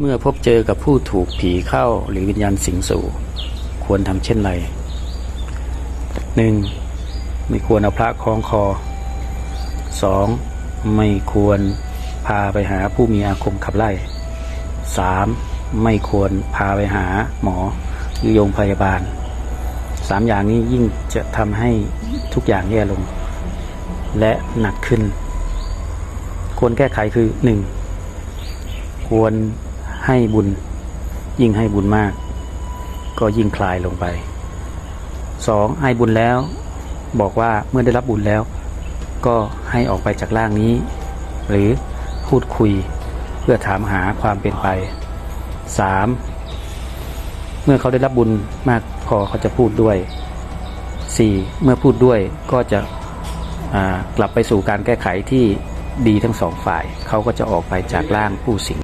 เมื่อพบเจอกับผู้ถูกผีเข้าหรือวิญญาณสิงสู่ควรทำเช่นไรหนึ่งไม่ควรเอาพระคล้องคอสองไม่ควรพาไปหาผู้มีอาคมขับไล่สามไม่ควรพาไปหาหมอหรือโรงพยาบาลสามอย่างนี้ยิ่งจะทำให้ทุกอย่างแย่ลง และหนักขึ้น ควรแก้ไขคือหนึ่งควร ให้บุญ ยิ่งให้บุญมาก ก็ยิ่งคลายลงไปสองให้บุญแล้ว บอกว่าเมื่อได้รับบุญแล้ว ก็ให้ออกไปจากร่างนี้ หรือพูดคุยเพื่อถามหาความเป็นไปสามเมื่อเขาได้รับบุญมากพอเขาจะพูดด้วยสี่เมื่อพูดด้วยก็จะกลับไปสู่การแก้ไขที่ดีทั้งสองฝ่าย เขาก็จะออกไปจากร่างผู้สิง